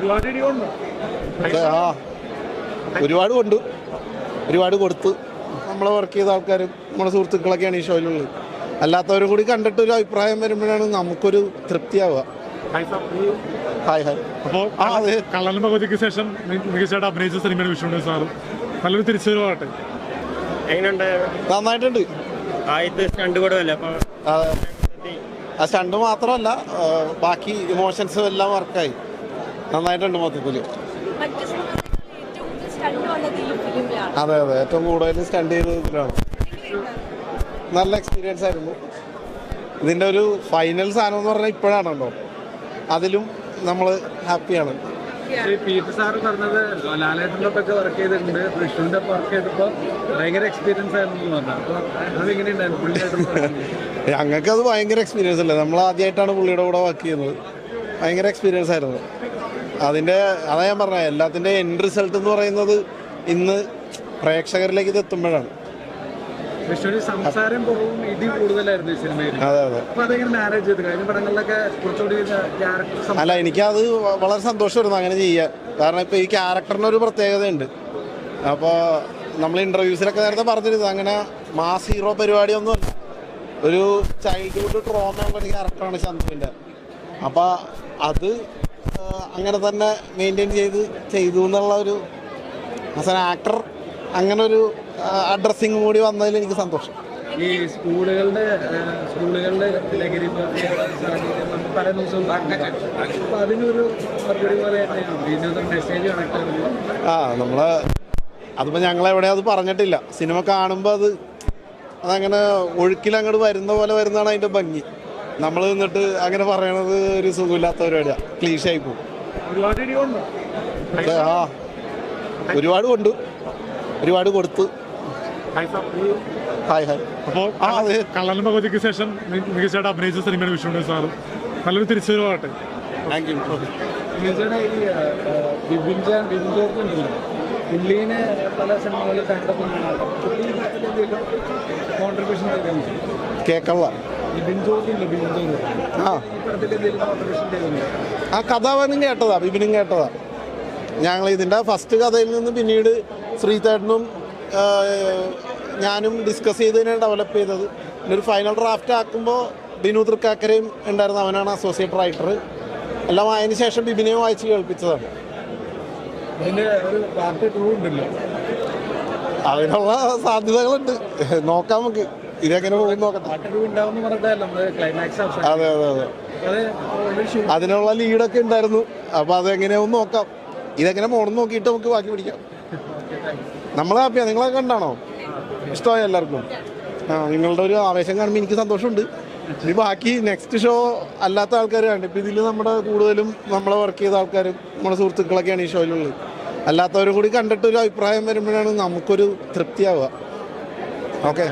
ഒരുപാട് ആ. കൊണ്ട്. ഒരുപാട് കൊടുത്ത്. നമ്മളെ വർക്ക് ചെയ്ത ആൾക്കാരും നമ്മുടെ സുഹൃത്തുക്കളൊക്കെയാണ് ഈ ഷോയിലുള്ളത്. അല്ലാത്തവരും കൂടി കണ്ടിട്ട് ഒരു അഭിപ്രായം വരുമ്പോഴാണ് നമുക്കൊരു തൃപ്തിയാവുക. ഹായ് അപ്പോൾ കള്ളൻ ശേഷം മികച്ചതായിട്ട് അഭിനയിച്ച സിനിമയാണ് വിഷ്ണു സാറ്. നല്ലൊരു തിരിച്ചുവരവാട്ടെ എങ്ങനെയുണ്ട്? നന്നായിട്ടുണ്ട്. ആദ്യത്തെ സ്റ്റണ്ട് ആ, മാത്രമല്ല ബാക്കി ഇമോഷൻസും എല്ലാം വർക്കായി നന്നായിട്ടുണ്ട് മൊത്തത്തിൽ ഫിലിമിലാണ്. അതെ അതെ. ഏറ്റവും കൂടുതൽ സ്റ്റണ്ട് ചെയ്തതിലാണ് ഇതിലാണ്. നല്ല എക്സ്പീരിയൻസ് ആയിരുന്നു. ഇതിന്റെ ഒരു ഫൈനൽ സാധനം എന്ന് പറഞ്ഞാൽ ഇപ്പോഴാണല്ലോ. അതിലും നമ്മൾ ഹാപ്പിയാണ് ശ്രീ പീറ്റർ സാറ് പറഞ്ഞത് ലാലേട്ടന്റെ വർക്ക് ചെയ്തിട്ടുണ്ട്. ഒപ്പം വർക്ക് ചെയ്തപ്പോൾ ഭയങ്കര എക്സ്പീരിയൻസ് ആയിരുന്നു പറഞ്ഞു. അത് അത് ഭയങ്കര എക്സ്പീരിയൻസ് അല്ലേ? നമ്മൾ ആദ്യമായിട്ടാണ് പുള്ളിയുടെ കൂടെ വർക്ക് ചെയ്യുന്നത്. ഭയങ്കര എക്സ്പീരിയൻസ് ആയിരുന്നു. അതിന്റെ അതാ ഞാൻ പറഞ്ഞത് എല്ലാത്തിന്റെ എൻഡ് റിസൾട്ട് എന്ന് പറയുന്നത് ഇന്ന് പ്രേക്ഷകരിലേക്ക് ഇത് എത്തുമ്പോഴാണ്. സംസാരം കുറവും ഇടി കൂടുതലായിരുന്നു ഈ സിനിമയിൽ. അതെ അതെ. മാനേജ് ചെയ്തു? കഴിഞ്ഞ പടങ്ങളിലൊക്കെ കുറച്ചുകൂടി ക്യാരക്ടർ അല്ല എനിക്കത് വളരെ സന്തോഷമായിരുന്നു അങ്ങനെ ചെയ്യാൻ. കാരണം ഇപ്പോൾ ഈ ക്യാരക്ടറിന് ഒരു പ്രത്യേകതയുണ്ട്. അപ്പോൾ നമ്മൾ ഇന്റർവ്യൂസിലൊക്കെ നേരത്തെ പറഞ്ഞിരുന്നു അങ്ങനെ മാസ് ഹീറോ പരിപാടിയൊന്നുമല്ല ഒരു ചൈൽഡ്ഹുഡ് ട്രോമയുള്ള ഒരു ക്യാരക്ടറാണ് ചന്ദ്രന്റെ അപ്പോൾ അത് അങ്ങനെ തന്നെ മെയിന്റെയിൻ ചെയ്ത് ചെയ്തു എന്നുള്ള ഒരു ആസ് ആൻ ആക്ടർ അങ്ങനെ ഒരു അഡ്രസ്സിങ് കൂടി വന്നതിൽ എനിക്ക് സന്തോഷം. ഈ സ്കൂളുകളുടെ സ്കൂളുകളുടെ ലഹരി പല ദിവസവും അതിനൊരു മറുപടി പോലെ മെസ്സേജ് ആ നമ്മൾ അതിപ്പോൾ ഞങ്ങളെവിടെ അത് പറഞ്ഞിട്ടില്ല. സിനിമ കാണുമ്പോൾ അത് അതങ്ങനെ ഒഴുക്കിൽ അങ്ങോട്ട് വരുന്ന പോലെ വരുന്നതാണ് അതിന്റെ ഭംഗി. നമ്മൾ നിന്നിട്ട് അങ്ങനെ പറയണത് ഒരു സുഖമില്ലാത്ത പരിപാടിയാണ് ക്ലീഷായി പോകും ആ. ഒരുപാട് കൊണ്ടു. ഒരുപാട് കൊടുത്തു. ഹായ് ഹായ് അപ്പോൾ ആ അതെ. കള്ളൻ ഭഗവതിക്ക് ശേഷം മി- മികച്ചതായിട്ട് അഭിനയിച്ച സിനിമയാണ് വിഷ്ണു സാറ്. നല്ലൊരു തിരിച്ചുവരവാട്ടെ താങ്ക് യു പുള്ളീനെ പല സിനിമകളിൽ കണ്ടെത്തുന്നതാണ് പുള്ളി എന്തെങ്കിലും കോൺട്രിബ്യൂഷൻ കേക്കള്ള ബിബിൻ ബിബിൻ ജോർജ് ആ. കഥ പടത്തിൽ എന്തെങ്കിലും കോൺട്രിബ്യൂഷൻ ചെയ്തിട്ടുണ്ട് ആ കഥാവനും കേട്ടതാ ബിബിനും കേട്ടതാ. ഞങ്ങൾ ഇതിന്റെ ഫസ്റ്റ് കഥയിൽ നിന്ന് പിന്നീട് ശ്രീതേട്ടനും ഞാനും ഡിസ്കസ് ചെയ്തതിനാണ് ഡെവലപ്പ് ചെയ്തത്. പിന്നെ ഒരു ഫൈനൽ ഡ്രാഫ്റ്റ് ആക്കുമ്പോൾ ബിനു തൃക്കാക്കരയും ഉണ്ടായിരുന്നു അവനാണ് അസോസിയേറ്റ് റൈറ്റർ എല്ലാം വായതിനു ശേഷം ബിബിനെയും വായിച്ച് കേൾപ്പിച്ചതാണ്. ഒരു പാർട്ട് ടൂ ഉണ്ടല്ലോ. അതിനുള്ള സാധ്യതകളുണ്ട്. നോക്കാം നമുക്ക്. ഇതെങ്ങനെ പോകും നോക്കട്ടെ. അതെ അതെ അതെ. അതിനുള്ള ലീഡൊക്കെ ഉണ്ടായിരുന്നു. അപ്പോൾ അതെങ്ങനെയാവും നോക്കാം. ഇതെങ്ങനെ പോകണം നോക്കിയിട്ട് നമുക്ക് ബാക്കി പിടിക്കാം. നമ്മളെ ഹാപ്പിയാ നിങ്ങളൊക്കെ കണ്ടാണോ? ഇഷ്ടമായ എല്ലാവർക്കും. ആ നിങ്ങളുടെ ഒരു ആവേശം കാണുമ്പോൾ എനിക്ക് സന്തോഷമുണ്ട്. ഇനി ബാക്കി നെക്സ്റ്റ് ഷോ അല്ലാത്ത ആൾക്കാരാണ്. ഇപ്പം ഇതിൽ നമ്മുടെ കൂടുതലും നമ്മളെ വർക്ക് ചെയ്ത ആൾക്കാരും നമ്മുടെ സുഹൃത്തുക്കളൊക്കെയാണ് ഈ ഷോയിലുള്ളത് അല്ലാത്തവരും കൂടി കണ്ടിട്ടൊരു അഭിപ്രായം വരുമ്പോഴാണ് നമുക്കൊരു തൃപ്തിയാവുക. ഓക്കെ.